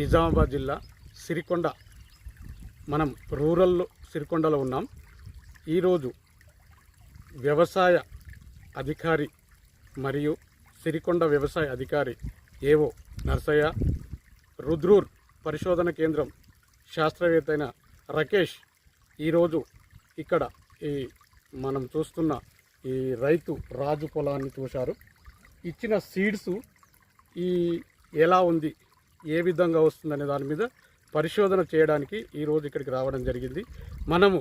నిజామాబాద్ జిల్లా సిరికొండ. మనం రూరల్ సిరికొండలో ఉన్నాం. ఈరోజు వ్యవసాయ అధికారి మరియు సిరికొండ వ్యవసాయ అధికారి ఏవో నర్సయ్య రుద్రూర్ పరిశోధన కేంద్రం శాస్త్రవేత్త అయిన రకేష్ ఈరోజు ఇక్కడ ఈ మనం చూస్తున్న ఈ రైతు రాజు పొలాన్ని చూశారు. ఇచ్చిన సీడ్స్ ఈ ఎలా ఉంది? ఏ విధంగా వస్తుందనే దాని మీద పరిశోధన చేయడానికి ఈరోజు ఇక్కడికి రావడం జరిగింది. మనము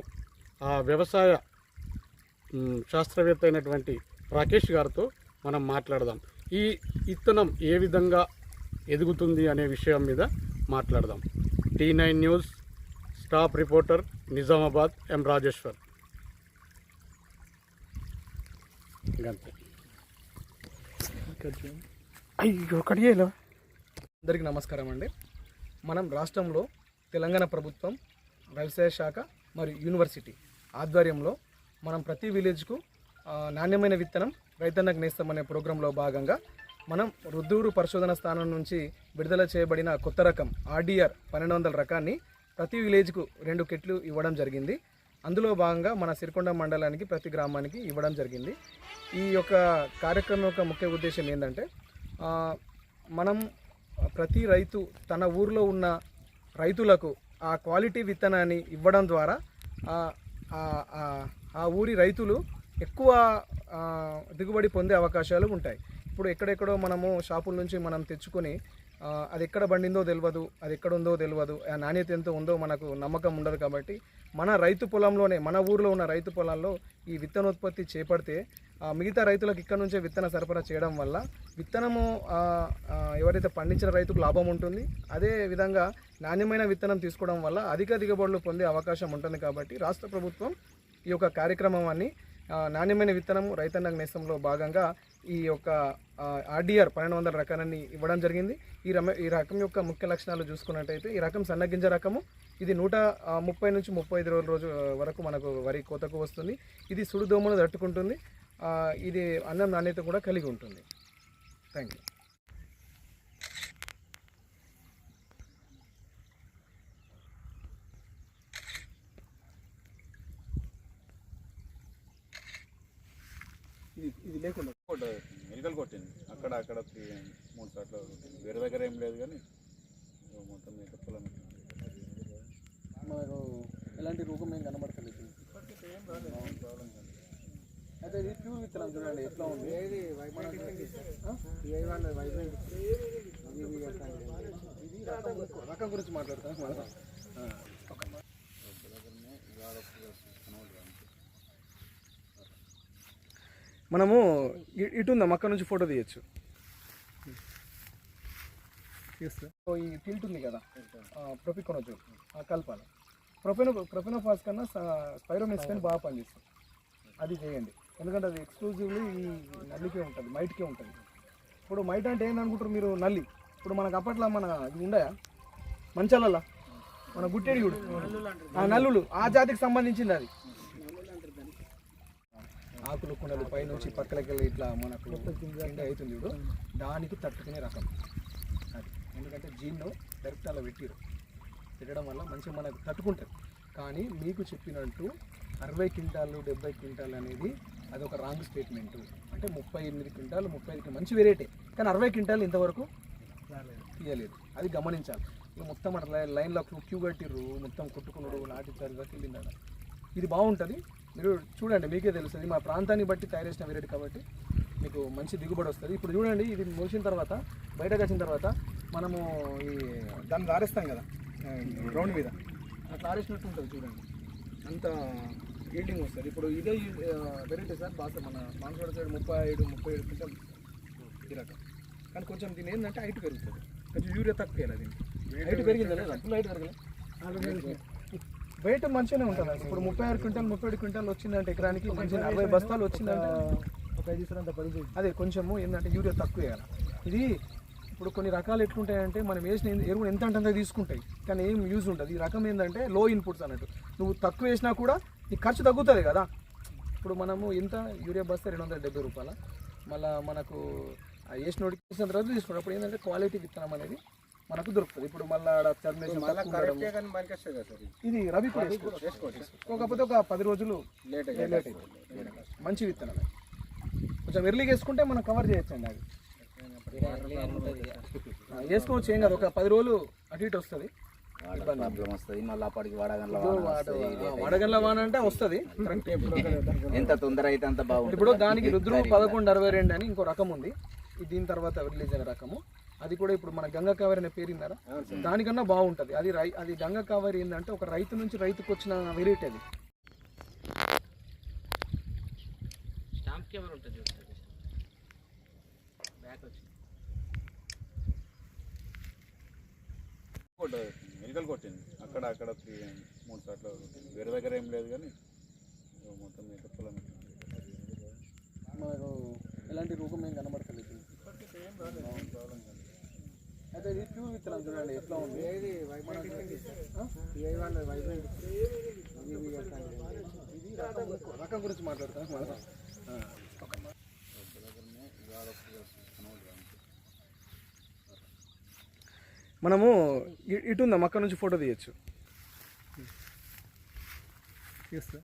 ఆ వ్యవసాయ శాస్త్రవేత్త అయినటువంటి రాకేష్ గారితో మనం మాట్లాడదాం. ఈ ఇత్తనం ఏ విధంగా ఎదుగుతుంది అనే విషయం మీద మాట్లాడదాం. T nine news staff reporter Nizamabad M Rajeshwar. అయ్యో కడియేలో అందరికీ నమస్కారం అండి. మనం రాష్ట్రంలో తెలంగాణ ప్రభుత్వం వ్యవసాయ శాఖ మరియు యూనివర్సిటీ ఆధ్వర్యంలో మనం ప్రతి విలేజ్కు నాణ్యమైన విత్తనం రైతన్నకు నేస్తామనే ప్రోగ్రాంలో భాగంగా మనం రుద్దూరు పరిశోధన స్థానం నుంచి విడుదల చేయబడిన కొత్త రకం ఆర్డీఆర్ పన్నెండు వందల రకాన్ని ప్రతి విలేజ్కు రెండు కెట్లు ఇవ్వడం జరిగింది. అందులో భాగంగా మన సిరికొండ మండలానికి ప్రతి గ్రామానికి ఇవ్వడం జరిగింది. ఈ యొక్క కార్యక్రమం యొక్క ముఖ్య ఉద్దేశం ఏంటంటే మనం ప్రతి రైతు తన ఊర్లో ఉన్న రైతులకు ఆ క్వాలిటీ విత్తనాన్ని ఇవ్వడం ద్వారా ఆ, ఊరి రైతులు ఎక్కువ దిగుబడి పొందే అవకాశాలు ఉంటాయి. ఇప్పుడు ఎక్కడెక్కడో మనము షాపుల నుంచి మనం తెచ్చుకొని అది ఎక్కడ పండిందో తెలియదు అది ఎక్కడ ఉందో తెలియదు ఆ నాణ్యత ఎంత ఉందో మనకు నమ్మకం ఉండదు కాబట్టి మన రైతు పొలంలోనే మన ఊర్లో ఉన్న రైతు పొలాల్లో ఈ విత్తనోత్పత్తి చేపడితే మిగతా రైతులకు ఇక్కడ నుంచే విత్తన సరఫరా చేయడం వల్ల విత్తనము ఎవరైతే పండించిన రైతుకు లాభం ఉంటుంది. అదే విధంగా నాణ్యమైన విత్తనం తీసుకోవడం వల్ల అధిక దిగుబడులు పొందే అవకాశం ఉంటుంది కాబట్టి రాష్ట్ర ప్రభుత్వం ఈ యొక్క కార్యక్రమాన్ని నాణ్యమైన విత్తనం రైతన్న నేస్తంలో భాగంగా ఈ యొక్క ఆర్డీఆర్ పన్నెండు వందల రకాన్ని ఇవ్వడం జరిగింది. ఈ రమ ఈ రకం యొక్క ముఖ్య లక్షణాలు చూసుకున్నట్టయితే ఈ రకం సన్నగింజ రకము. ఇది నూట ముప్పై నుంచి ముప్పై ఐదు రోజుల రోజు వరకు మనకు వరి కోతకు వస్తుంది. ఇది సుడిదోమను తట్టుకుంటుంది. ఇది అన్నం నాణ్యత కూడా కలిగి ఉంటుంది. థ్యాంక్ యూ ఇది ఇది లేకుండా మెడికల్ కొట్టింది. అక్కడ అక్కడ మూడు సార్లు కొట్టింది. వేరే దగ్గర ఏం లేదు కానీ మొత్తం మీద పొలం. మనకు ఎలాంటి రోగం ఏం కనబడతలేదు. అయితే ఇది ప్యూర్ విత్తనం చూడండి ఎట్లా ఉంది? ఇది రకం గురించి- రకం గురించి మాట్లాడతాం మనం ఆ, ఓకే. మనము ఇటు ఉందాం అక్కడ నుంచి ఫోటో తీయచ్చు. సో ఈ టిల్ట్ ఉంది కదా? ప్రొపికొనోజోల్ కలపాలి. ప్రొపెనో ప్రొపెనోఫాస్ కన్నా స్పైరోమెక్సిన్ బాగా పనిచేస్తుంది. అది చేయండి. ఎందుకంటే అది ఎక్స్క్లూజివ్లీ ఈ నల్లికే ఉంటుంది మైట్కే ఉంటుంది. ఇప్పుడు మైట్ అంటే ఏంటనుకుంటారు మీరు? నల్లి. ఇప్పుడు మనకు అప్పట్లో మన ఇది ఉండయా? మంచాలల్లా మన గుట్టేడి చూడు. ఆ నల్లులు ఆ జాతికి సంబంధించింది అది. ఆకులు కుండలు పైనుంచి పక్కలకి వెళ్ళి ఇట్లా మనకు కింద అవుతుంది ఇప్పుడు దానికి తట్టుకునే రకం. అది. ఎందుకంటే జీన్ను డైరెక్ట్ అలా పెట్టిరు. పెట్టడం వల్ల మంచిగా మనకు తట్టుకుంటుంది. కానీ మీకు చెప్పినట్టు అరవై క్వింటాలు డెబ్బై క్వింటాలు అనేది అది ఒక రాంగ్ స్టేట్మెంట్. అంటే ముప్పై ఎనిమిది క్వింటాలు ముప్పై ఐదు మంచి వెరైటీ కానీ అరవై క్వింటాలు ఇంతవరకు తీయలేదు అది గమనించాలి. ఇక మొత్తం అట్లా లైన్లో క్యూ కట్టిర్రు మొత్తం కొట్టుకున్నాడు నాటి ఇక వెళ్ళిందా ఇది బాగుంటుంది. మీరు చూడండి మీకే తెలుస్తుంది. మా ప్రాంతాన్ని బట్టి తయారు చేసిన వెరైటీ కాబట్టి మీకు మంచి దిగుబడి వస్తుంది. ఇప్పుడు చూడండి ఇది మోసిన తర్వాత బయటకు వచ్చిన తర్వాత మనము ఈ దాన్ని ఆరేస్తాం కదా గ్రౌండ్ మీద. అట్లా ఆరేసినట్టు ఉంటుంది చూడండి. అంత ఈల్డింగ్ వస్తుంది. ఇప్పుడు ఇదే వెరైటీ సార్ బాగా మన మానసోడ సైడ్ ముప్పై ఐదు ముప్పై ఏడు క్వింటల్ ఈ రకం. కానీ కొంచెం దీని ఏంటంటే హైట్ పెరుగుతుంది. కొంచెం యూరియా తక్కువ దీనికి. హైట్ పెరిగిందా లేదా? Full height పెరగలే? వెయిట్ మంచిగానే ఉంటుంది ఇప్పుడు ముప్పై ఆరు క్వింటాల్ ముప్పై ఏడు క్వింటాల్ వచ్చిందంటే ఎకరానికి మంచి అరవై బస్తాలు వచ్చిందంటే ఒక ఐదు ఇస్తారంత పని అదే కొంచెము ఏంటంటే యూరియా తక్కువ వేయాలి. ఇది ఇప్పుడు కొన్ని రకాలు ఎట్లుంటాయంటే మనం వేసిన ఎరువులు ఎంత అంటే అంత తీసుకుంటాయి. కానీ ఏం యూజ్ ఉంటుంది ఈ రకం ఏంటంటే లో ఇన్పుట్స్ అన్నట్టు. నువ్వు తక్కువ వేసినా కూడా నీ ఖర్చు తగ్గుతుంది కదా. ఇప్పుడు మనము ఎంత? యూరియా బస్తే రెండు వందల డెబ్బై రూపాయల? మళ్ళీ మనకు ఆ వేసిన వేసిన తర్వాత తీసుకుంటాం. అప్పుడు ఏంటంటే క్వాలిటీ విత్తనం అనేది మనకు దొరుకుతుంది. ఇప్పుడు మళ్ళీ ఇది. వేసుకోవచ్చు. కాకపోతే ఒక పది రోజులు లేట్ మంచి విత్తనం అది. కొంచెం ఎర్లీగా వేసుకుంటే మనం కవర్ చేయొచ్చండి అది. ఆ, వేసుకోవచ్చు ఏం కాదు. ఒక పది రోజులు అటు ఇటు వస్తుంది. వస్తుంది. మళ్ళీ అప్పటికి వడగండ్ల వడగండ్ల వాన అంటే వస్తుంది. కరెక్ట్ ఎంత తొందర అయితే అంత బాగుంటుంది. ఇప్పుడు దానికి రుద్రు పదకొండు అరవై రెండు అని ఇంకో రకం ఉంది. దీని తర్వాత రిలీజ్ అయిన రకము. అది కూడా ఇప్పుడు మన గంగా కావేరి అనే పేరు ఇందారా దానికన్నా బాగుంటుంది. అది రై అది గంగా కావేరి ఏంటంటే ఒక రైతు నుంచి రైతుకు వచ్చిన వెరైటీ అది. స్టాంప్ కెమెరా ఉంటుంది చూడండి. బ్యాక్ వచ్చి. కొట్ట- ఎలుకలు కొట్టింది. అక్కడ అక్కడ మూడు సార్లు వేరే దగ్గర ఏం లేదు కానీ మొత్తం మీద పొలం. మనకు ఎలాంటి రూపం ఏం కనబడతలేదు అయితే ఇది ప్యూర్ విత్తనం చూడండి ఎట్లా ఉంది? రకం గురించి మాట్లాడతాం. మనము ఇటు ఉందాం? అక్కడ నుంచి ఫోటో తీయచ్చు. తీస్తా